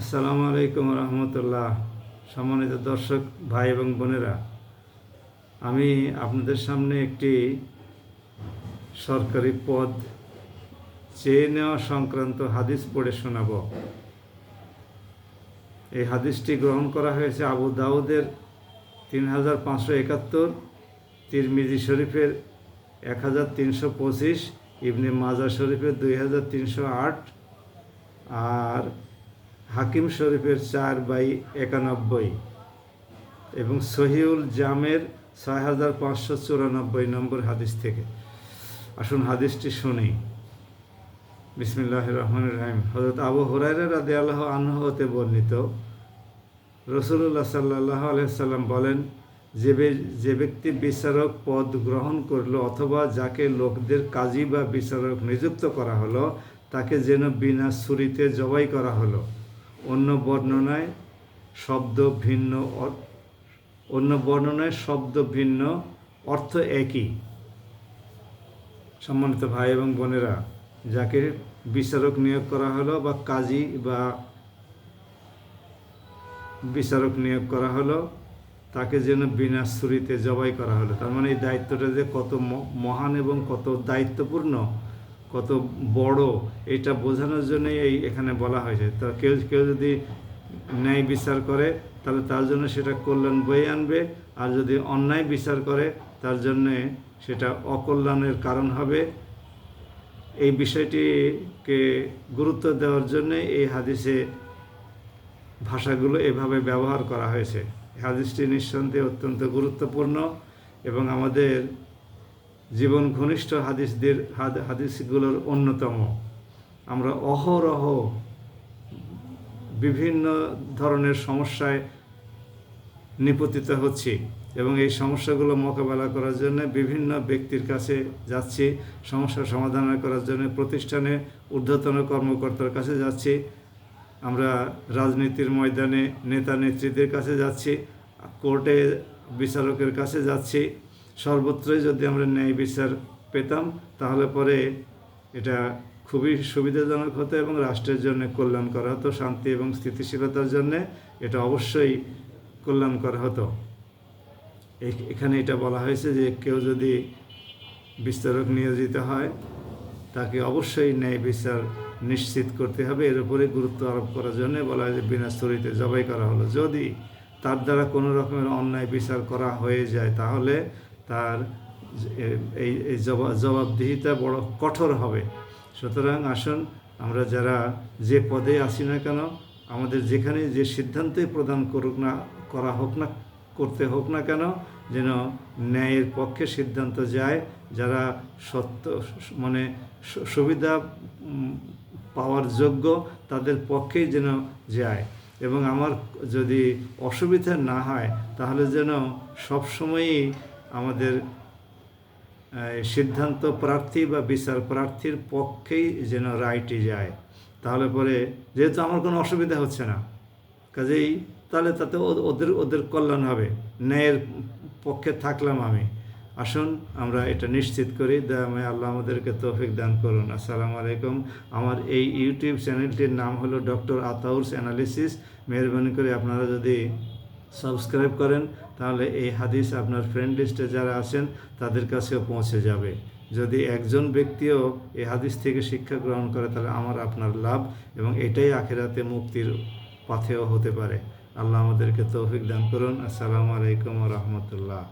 আসসালামু আলাইকুম রহমতুল্লাহ। সম্মানিত দর্শক ভাই এবং বোনেরা, আমি আপনাদের সামনে একটি সরকারি পদ চেয়ে নেওয়া সংক্রান্ত হাদিস পড়ে শোনাব। এই হাদিসটি গ্রহণ করা হয়েছে আবু দাউদের তিন হাজার পাঁচশো একাত্তর, তিরমিজি শরীফের এক হাজার তিনশো পঁচিশ, ইবনে মাজা শরীফের দুই হাজার তিনশো আট, আর হাকিম শরীফের চার বাই একানব্বই এবং সহিউল জামের ছয় হাজার পাঁচশো চুরানব্বই নম্বর হাদিস থেকে। আসুন হাদিসটি শুনি। বিসমিল্লাহ রহমান রাহিম। হজরত আবু হুরাইরা রাদে আল্লাহ আনহ হতে বর্ণিত রসুল্লাহ সাল্লাহ আলহাম বলেন, যে যে ব্যক্তি বিচারক পদ গ্রহণ করল অথবা যাকে লোকদের কাজী বা বিচারক নিযুক্ত করা হলো, তাকে যেন বিনা ছুরিতে জবাই করা হলো। অন্য বর্ণনায় শব্দ ভিন্ন অন্য বর্ণনায় শব্দ ভিন্ন অর্থ একই। সম্মানিত ভাই এবং বোনেরা, যাকে বিচারক নিয়োগ করা হলো বা কাজী বা বিচারক নিয়োগ করা হলো, তাকে যেন বিনা ছুরিতে জবাই করা হলো। তার মানে এই দায়িত্বটা যে কত মহান এবং কত দায়িত্বপূর্ণ কত বড়, এটা বোঝানোর জন্যই এই এখানে বলা হয়েছে। তা কেউ কেউ যদি ন্যায় বিচার করে, তাহলে তার জন্য সেটা কল্যাণ বয়ে আনবে, আর যদি অন্যায় বিচার করে, তার জন্যে সেটা অকল্যাণের কারণ হবে। এই বিষয়টিকে গুরুত্ব দেওয়ার জন্যে এই হাদিসে ভাষাগুলো এভাবে ব্যবহার করা হয়েছে। হাদিসটি নিঃসন্দেহে অত্যন্ত গুরুত্বপূর্ণ এবং আমাদের জীবন ঘনিষ্ঠ হাদিসদের হাদিসগুলোর অন্যতম। আমরা অহরহ বিভিন্ন ধরনের সমস্যায় নিপতিত হচ্ছি এবং এই সমস্যাগুলো মোকাবেলা করার জন্য বিভিন্ন ব্যক্তির কাছে যাচ্ছি, সমস্যা সমাধান করার জন্য প্রতিষ্ঠানে ঊর্ধ্বতন কর্মকর্তার কাছে যাচ্ছি, আমরা রাজনীতির ময়দানে নেতা নেত্রীদের কাছে যাচ্ছি, কোর্টে বিচারকের কাছে যাচ্ছি সর্বত্রই যদি আমরা ন্যায় বিচার পেতাম, তাহলে পরে এটা খুবই সুবিধাজনক হতো এবং রাষ্ট্রের জন্য কল্যাণকর হতো, শান্তি এবং স্থিতিশীলতার জন্য এটা অবশ্যই কল্যাণকর হতো। এখানে এটা বলা হয়েছে যে কেউ যদি বিস্তারক নিয়োজিত হয়, তাকে অবশ্যই ন্যায় বিচার নিশ্চিত করতে হবে। এর উপরে গুরুত্ব আরোপ করার জন্য বলা হয় যে বিনা স্তরিতে জবাই করা হলো। যদি তার দ্বারা কোনো রকমের অন্যায় বিচার করা হয়ে যায়, তাহলে তার এই এই জবাব জবাবদিহিতা বড় কঠোর হবে। সুতরাং আসুন আমরা যারা যে পদে আসি না কেন, আমাদের যেখানে যে সিদ্ধান্তই প্রদান করুক না, করা হোক না, করতে হোক না কেন, যেন ন্যায়ের পক্ষে সিদ্ধান্ত যায়, যারা সত্য মানে সুবিধা পাওয়ার যোগ্য, তাদের পক্ষেই যেন যায়। এবং আমার যদি অসুবিধা না হয়, তাহলে যেন সবসময়ই আমাদের সিদ্ধান্ত প্রার্থী বা বিচার প্রার্থীর পক্ষেই যেন রায়টি যায়, তাহলে পরে যেহেতু আমার কোনো অসুবিধা হচ্ছে না, কাজেই তাহলে তাতে ওদের ওদের কল্যাণ হবে, ন্যায়ের পক্ষে থাকলাম আমি। আসুন, আমরা এটা নিশ্চিত করি, দয়াময় আল্লাহ আমাদেরকে তৌফিক দান করুন। আসসালামু আলাইকুম। আমার এই ইউটিউব চ্যানেলটির নাম হলো ডক্টর আতাউরস অ্যানালিসিস। মেহরবানি করে আপনারা যদি সাবস্ক্রাইব করেন তাহলে এই হাদিস আপনার ফ্রেন্ড লিস্টে যারা আছেন, তাদের কাছেও পৌঁছে যাবে। যদি একজন ব্যক্তিও এই হাদিস থেকে শিক্ষা গ্রহণ করে, তাহলে আমার আপনার লাভ এবং এটাই আখেরাতে মুক্তির পাথেও হতে পারে। আল্লাহ আমাদেরকে তৌফিক দান করুন। আসসালামু আলাইকুম রহমতুল্লাহ।